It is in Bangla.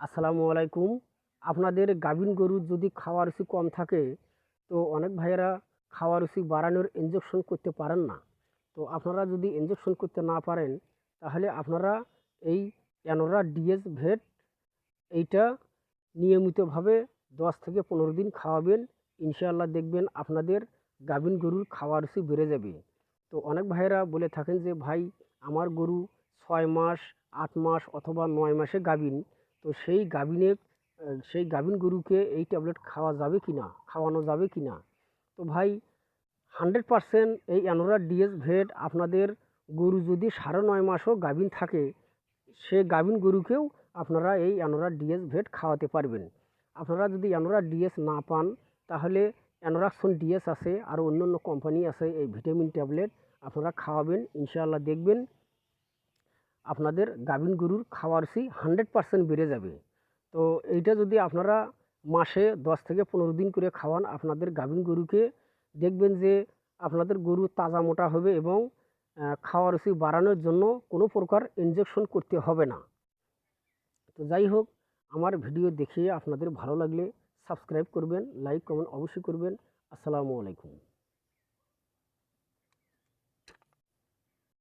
আসসালামু আলাইকুম। আপনাদের গাভিন গরুর যদি খাওয়া রুচি কম থাকে, তো অনেক ভাইয়েরা খাওয়ার রুচি বাড়ানোর ইনজেকশন করতে পারেন না। তো আপনারা যদি ইনজেকশন করতে না পারেন, তাহলে আপনারা এই অ্যানোরা ডিএস ভেট এইটা নিয়মিতভাবে দশ থেকে পনেরো দিন খাওয়াবেন। ইনশাআল্লাহ দেখবেন আপনাদের গাভিন গরুর খাওয়া রুচি বেড়ে যাবে। তো অনেক ভাইয়েরা বলে থাকেন যে, ভাই, আমার গরু ছয় মাস, আট মাস অথবা নয় মাসে গাভিন। তো সেই গাভিনের আহ, সেই গাভিন গরুকে এই ট্যাবলেট খাওয়া যাবে কি না খাওয়ানো যাবে কি না? তো ভাই হান্ড্রেড পারসেন্ট এই অ্যানোরা ডিএস ভেট আপনাদের গরু যদি সাড়ে নয় মাসও গাভিন থাকে সে গাভিন গরুকেও আপনারা এই অ্যানোরা ডিএস ভেট খাওয়াতে পারবেন। আপনারা যদি অ্যানোরা ডিএস না পান তাহলে অ্যানোরাক্সন ডিএস আছে আর অন্য অন্য কোম্পানি আছে এই ভিটামিন ট্যাবলেট আপনারা খাওয়াবেন ইনশাআল্লাহ দেখবেন। আপনাদের গাভিন গরুর খাওয়ার সি হান্ড্রেড পারসেন্ট বেড়ে যাবে। তো এইটা যদি আপনারা মাসে দশ থেকে পনেরো দিন করে খাওয়ান, আপনাদের গাভিন গরুকে দেখবেন যে আপনাদের গরু তাজা মোটা হবে এবং খাওয়ার রুচি বাড়ানোর জন্য কোনো প্রকার ইনজেকশন করতে হবে না। তো যাই হোক, আমার ভিডিও দেখিয়ে আপনাদের ভালো লাগলে সাবস্ক্রাইব করবেন লাইক কমেন্ট অবশ্যই করবেন। আসসালামু আলাইকুম।